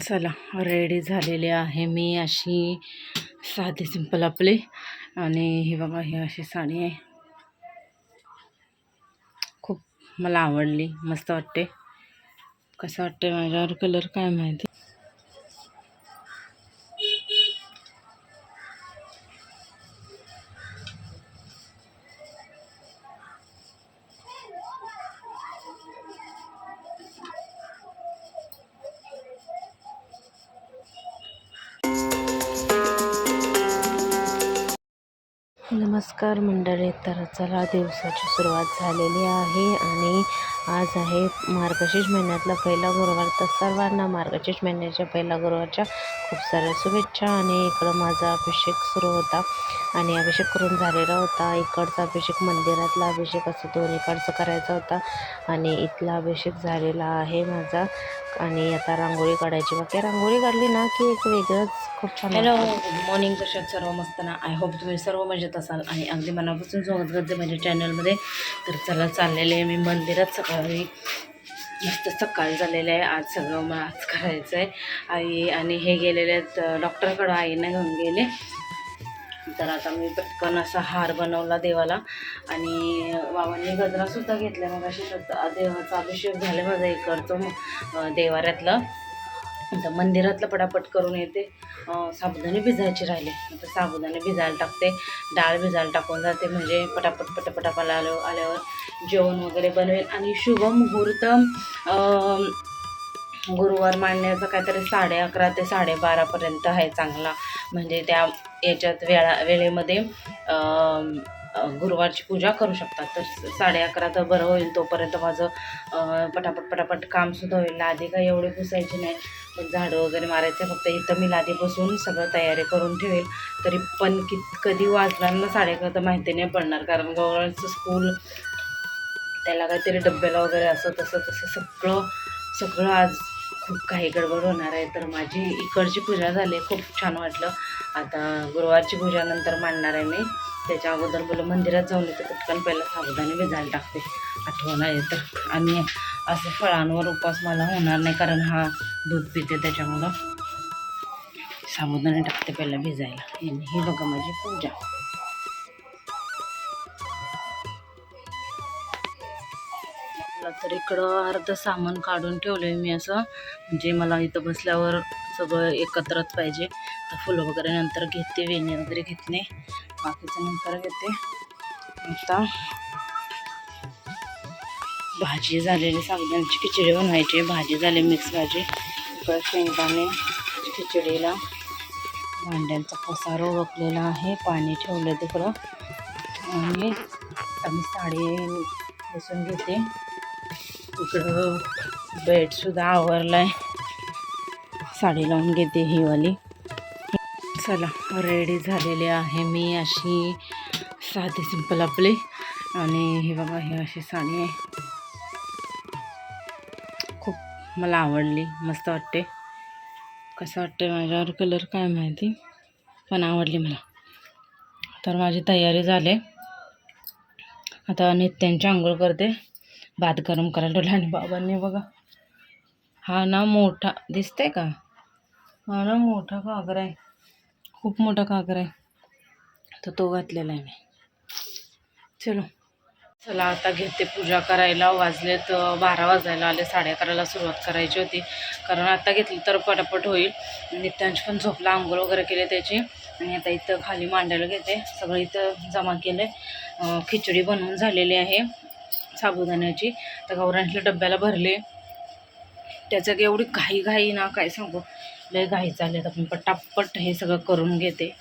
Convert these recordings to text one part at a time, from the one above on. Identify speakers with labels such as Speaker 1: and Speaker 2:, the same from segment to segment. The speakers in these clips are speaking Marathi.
Speaker 1: चला रेडी झालेले आहे मी अशी साधी सिंपल आपली. आणि ही बघा ही अशी साडी आहे. खूप मला आवडली मस्त वाटते. कसं वाटते माझ्यावर कलर काय माहिती? नमस्कार मंडळी. तर चला दिवसाची सुरुवात झालेली आहे आणि आज आहे मार्गशीर्ष महिन्यातला पहिला गुरुवार. तर सर्वांना मार्गशीर्ष महिन्याच्या पहिला गुरुवारच्या खूप साऱ्या शुभेच्छा. आणि इकडं माझा अभिषेक सुरू होता. आणि अभिषेक करून झालेला होता. इकडचा अभिषेक मंदिरातला अभिषेक असं दोन्हीकडचं करायचा होता. आणि इथला अभिषेक झालेला आहे माझा. आणि आता रांगोळी काढायची. बाकी रांगोळी काढली ना की एक वेगळंच खूप छान हॅलो गुड मॉर्निंग कशा आहेत सर्व मस्त ना? आय होप तुम्ही सर्व मजेत असाल. आणि अगदी मनापासून स्वागत करते माझ्या चॅनलमध्ये तर चला चाललेले आहे मी मंदिरात. सकाळी मस्त सकाळ झालेलं आहे. आज सगळं मला आज करायचं आहे. आई आणि हे गेलेले आहेत डॉक्टरकडं आईने घेऊन गेले. तर आता मी पटकन असा हार बनवला देवाला. आणि बाबांनी गजरासुद्धा घेतला मग अशी देवाचा अभिषेक झाले माझा इकडचं देवाऱ्यातलं. आता मंदिरातलं पटापट करून येते. साबुदाणे भिजायचे राहिले. आता साबुदाणे भिजायला टाकते. डाळ भिजायला टाकून जाते. म्हणजे पटापट पटापटापाला आलो आल्यावर जेवण वगैरे बनवेल. आणि शुभ मुहूर्त गुरुवार मांडण्याचा काहीतरी साडे अकरा ते साडेबारापर्यंत आहे चांगला. म्हणजे त्या याच्यात वेळा वेळेमध्ये गुरुवारची पूजा करू शकतात तर साडे अकरा तर बरं होईल तोपर्यंत माझं पटापट पटापट कामसुद्धा होईल. आधी काही एवढे पुसायचे नाही. मग झाडं वगैरे मारायचं फक्त इथं मी लादी बसून सगळं तयारी करून ठेवेल. तरी पण कि कधी वाजणार ना साडे तर माहिती नाही पडणार कारण गोवळचं स्कूल त्याला काहीतरी डब्याला वगैरे असं तसं तसं सगळं सगळं आज खूप काही गडबड होणार आहे. तर माझी इकडची पूजा झाली खूप छान वाटलं. आता गुरुवारची पूजा नंतर मांडणार आहे मी. त्याच्या अगोदर बोल मंदिरात जाऊन येते पटकन पहिला साबुदाणे भिजायला टाकते. आठवण आहे तर. आणि असं फळांवर उपास मला होणार नाही कारण हा दूध पिते त्याच्यामुळं. साबुदाणे टाकते पहिला भिजायला. ही बघा माझी पूजा. तर इकडं अर्ध सामान काढून ठेवलं आहे मी असं. म्हणजे मला इथं बसल्यावर सगळं एकत्रच पाहिजे. तर फुलं वगैरे नंतर घेते वेणी वगैरे घेतले बाकीचं नंतर घेते. आता भाजी झालेली साबुदाण्याची खिचडी बनवायची. भाजी झाली मिक्स भाजी. इकडं शेंगदाणे खिचडीला. भांड्यांचा पसार ओळखलेला आहे. पाणी ठेवलं तिकडं. आणि आम्ही साडी बसून घेते. इकडं बेडसुद्धा आवरला आहे साडी लावून घेते ही वाली. चला रेडी झालेली आहे मी अशी साधी सिंपल आपली. आणि ही बघा ही अशी साडी आहे. मला आवडली. मस्त वाटते. कसं वाटते माझ्यावर? कलर काय माहिती? पण आवडली मला. तर माझी तयारी झाली. आता नित्यांची आंघोळ करते. भात गरम करायला ठेवला आणि बाबांनी बघा. हा ना मोठा. दिसते का? हा ना मोठा घागरा आहे. खूप मोठा घागरा आहे. तर तो घातलेला आहे मी. चलो. चला आता घेते पूजा करायला. वाजलेत बारा वाजायला आले. साडे अकराला सुरुवात करायची होती. कारण आता घेतली तर पटापट होईल. नित्यांश पण झोपला. आंघोळ वगैरे केले त्याची. आणि आता इथं खाली मांडायला घेते. सगळं इथं जमा केलं आहे खिचडी बनवून झालेली आहे. साबुदाण्याची. तर गौरांच्या डब्याला भरले. त्याचं एवढी घाई घाई ना? काय सांगू? लय घाई चालले तर पण पटापट हे सगळं करून घेते.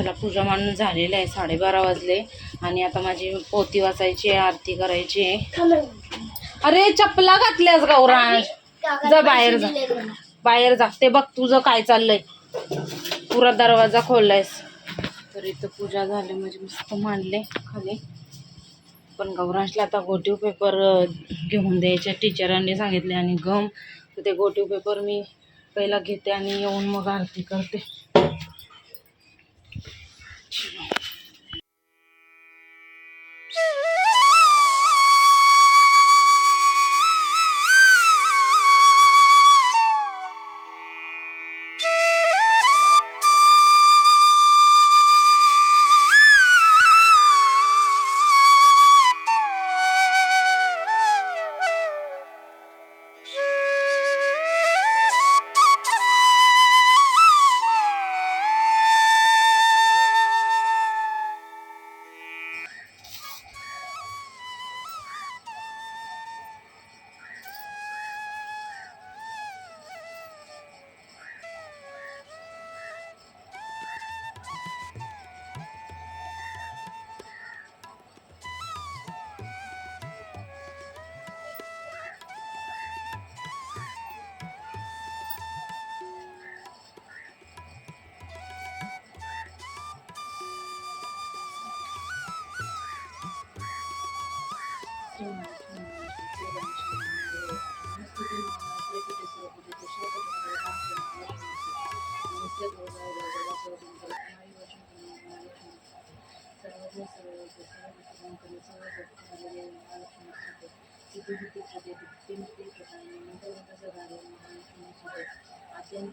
Speaker 1: चला पूजा मांडून झालेलं आहे साडेबारा वाजले. आणि आता माझी पोती वाचायची आहे आरती करायची आहे. अरे चपला घातल्यास गौरांश जा बाहेर जा. बाहेर जा. ते बघ तुझं काय चाललंय. पुरा दरवाजा खोललायस. तर इथं पूजा झाली म्हणजे मस्त मांडले खाली. पण गौरांशला आता गोटीव पेपर घेऊन द्यायचे. टीचरांनी सांगितले आणि गम. तर ते गोटीव पेपर मी पहिला घेते आणि येऊन मग आरती करते.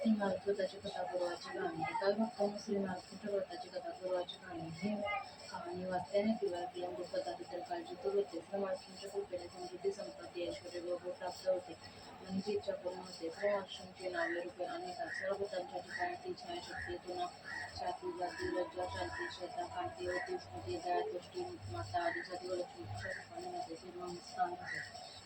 Speaker 1: श्री मालकृताची कथा गुरुवाची गाणी. काही भक्तांनी श्री मालकृत व्रताची कथा गुरुवाची गाणी. ही कहाणी वाचल्याने किंवा किंवा ऐकल्याने कथाबद्दल काळजी दूर होते. श्री मालकृतीच्या कृपेने समृद्धी संपत्ती ऐश्वर व प्राप्त होते. म्हणजे इच्छा पूर्ण होते. श्री महालक्ष्मीचे नावे रूपे अनेक सर्व भूतांच्या ठिकाणी ती छायाशक्ती तुना छाती जाती लज्जा शांती श्रद्धा कांती होती स्मृती दया दृष्टी माता आदी जाती व लक्ष्मीच्या ठिकाणी नव्हते श्री स्थान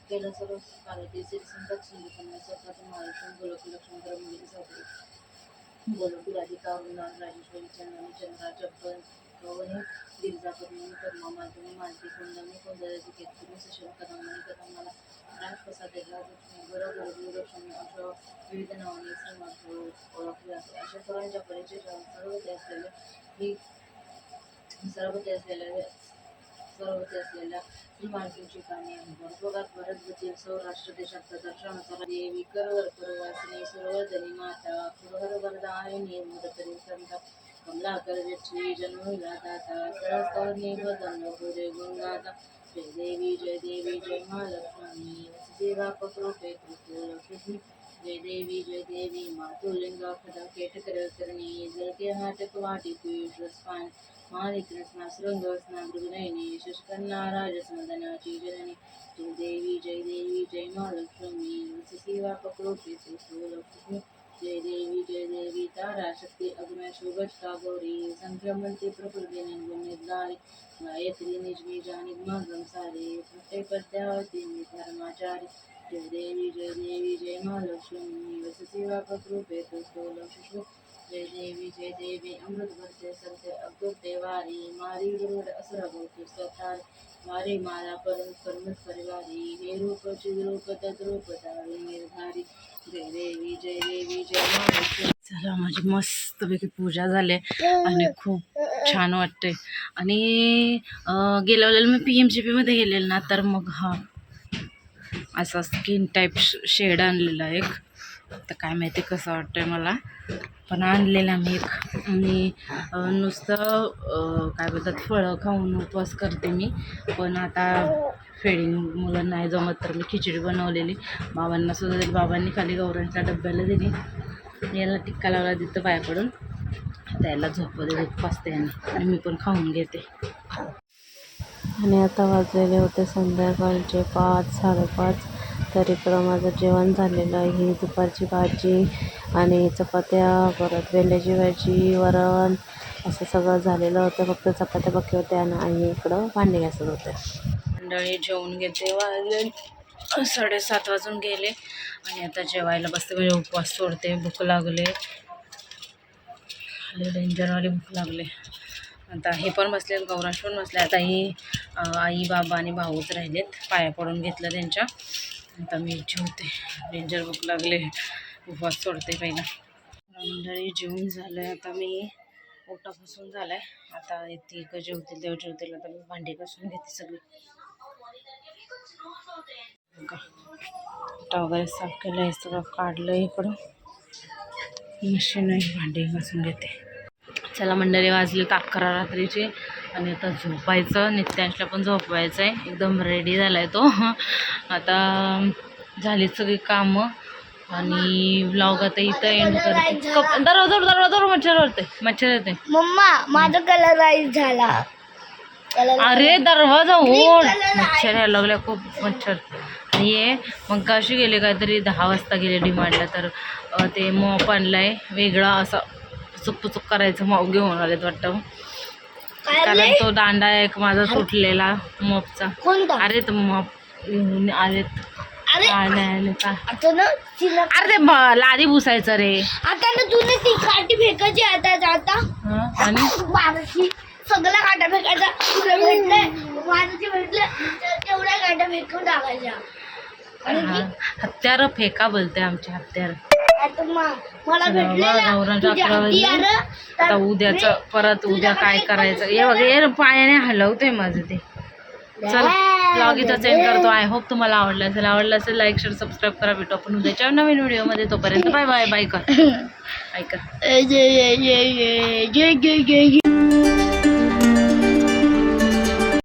Speaker 1: होते केलं सर्व पार्वती श्री संत सिंधुकन्या स्वतः महालक्ष्मी गोलकी लक्ष्मी ब्रह्मगिरी सापडे गोलकी राधिका वृंदावन राजेश्वरी चंदनी चंद्रा चप्पल गवणी गिरिजापती कर्मा माधुनी मालती कुंदनी कुंदराची केतकी सशल कदंबनी कदंबाला राजप्रसाद लक्ष्मी बरोबर लक्ष्मी अशा विविध नावाने समाज ओळखले जाते अशा सर्वांच्या परिचय सर्व ते असलेले ही सर्व ते असलेल्या सरोवरती असलेल्या ही माणसांची कहाणी आहे भरपूरात भरतगती सौराष्ट्र देशात प्रदर्शनाचा देवी करवर करवासिनी सुरवर्धनी माता सुरवर वरदायिनी मुदतरी संत. कमलाकर वेची जन्मला दाता सरस्वती वदन गुरे गुणगाता. जय देवी जय देवी जय महालक्ष्मी देवा पकृपे कृष्ण जय देवी जय देवी मातुलिंगा खदा केटकर करणी जळके हाटक वाटी पीठ रसपान माली कृष्णा शृंग स्नागृनयनी शशकन्ना राजसमदनाची जननी जय देवी जय देवी जय महालक्ष्मी सेवा पकृपे जय देवी जय देवी तारा शक्ती अग्न शुभष्टा गौरी संक्रमणते प्रकृती निर्धारी गायत्री निजमी मागम गंसारे प्रत्येक पद्यावती धर्माचारी। जय देवी जय देवी जय महालक्ष्मी वससेवा तो लक्ष्मी जय देवी जय देवी अमृत भरते सरते अद्भुत देवारी मारी गरुड असर भोवती स्वतार मारी माला परम परमत परिवारी। हे रूप चिद्रूप तद्रूप धारी निर्धारी। जय देवी जय देवी जय महालक्ष्मी। चला माझी मस्तपैकी पूजा झाली आणि खूप छान वाटते आणि गेल्या वेळेला मी पी एम जी पीमध्ये गेलेलं ना तर मग हा असा स्किन टाईप शेड आणलेला एक. तर काय माहिती कसं वाटतंय मला. पण आणलेला मी एक. आणि नुसतं काय बोलतात फळं खाऊन उपवास करते मी. पण आता फेडिंग मुलं नाही जमत तर मी खिचडी बनवलेली. बाबांना सुद्धा दिली. बाबांनी खाली गौरांच्या डब्याला दिली. याला टिक्का लावला तिथं पायाकडून त्याला झोप दे उपवासते आणि आणि मी पण खाऊन घेते.
Speaker 2: आणि आता वाजलेले होते संध्याकाळचे पाच साडेपाच.
Speaker 1: तर इकडं माझं जेवण झालेलं आहे. दुपारची भाजी आणि चपात्या परत भेंड्याची भाजी वरण असं सगळं झालेलं होतं. फक्त चपात्या बाकी होत्या आणि आई इकडं भांडे घासत होते मंडळी जेवून घेते. वाजले साडेसात वाजून गेले आणि आता जेवायला बसते. म्हणजे उपवास सोडते. भूक लागले. डेंजरवाली भूक लागले. आता हे पण बसले गौराश पण बसले. आता ही आई बाबा आणि भाऊच राहिलेत. पाया पडून घेतलं त्यांच्या. आता मी जेवते. डेंजर बुक लागले. उपवास सोडते पहिला. मंडळी जेवण झालं आहे आता मी पोटापासून झालं आहे आता ती इकडं जेवतील देव जेवतील. आता मी भांडी कसून घेते सगळी. बघा. वगैरे साफ केलं आहे सगळं काढलं इकडं. मशीन आहे भांडी घासून घेते. चला मंडळी वाजले करा रात्रीचे. आणि आता झोपायचं नित्यांशला पण झोपवायचं आहे एकदम रेडी झाला आहे तो. आता झाली सगळी कामं. आणि ब्लॉग आता इथं एंड करते. दरवाजा दरवाजा मच्छर होते मच्छर येते.
Speaker 3: मम्मा माझा कलराईज झाला.
Speaker 1: अरे दरवाजा ओढ. मच्छर यायला लागल्या खूप मच्छर. आणि ये मग कशी गेले काहीतरी दहा वाजता गेले डिमांडला तर ते मॉप आणलाय. वेगळा असा पुचुक करायचं मॉप घेऊन आलेत वाटतं. कारण तो दांडा एक माझा तुटलेला मॉपचा.
Speaker 3: कोणता?
Speaker 1: अरे तो मॉप. घेऊन आलेत
Speaker 3: अरे!
Speaker 1: आले आले का?
Speaker 3: आता ना तिला
Speaker 1: अरे ते ब- लादी पुसायचं रे.
Speaker 3: आता ना तुने ती काठी फेकायची आता आता.
Speaker 1: हं? आणि?
Speaker 3: माझी सगळ्या काट्या फेकायच्या. तुला भेटलंय. माझं जे भेटलं तेवढ्या काट्या फेकून टाकायच्या. आणि
Speaker 1: हत्यार फेका बोलते आमचे हत्यार.
Speaker 3: आता
Speaker 1: उद्याचं परत उद्या काय करायचं? हे बघ हे पायाने हलवतोय माझं ते. चल ब्लॉग इथं सेंड करतो. आय होप तुम्हाला आवडलं असेल. आवडलं असेल लाईक शेअर सबस्क्राईब करा भेटू आपण उद्याच्या नवीन व्हिडिओमध्ये तोपर्यंत बाय बाय बाय कर. बाय कर.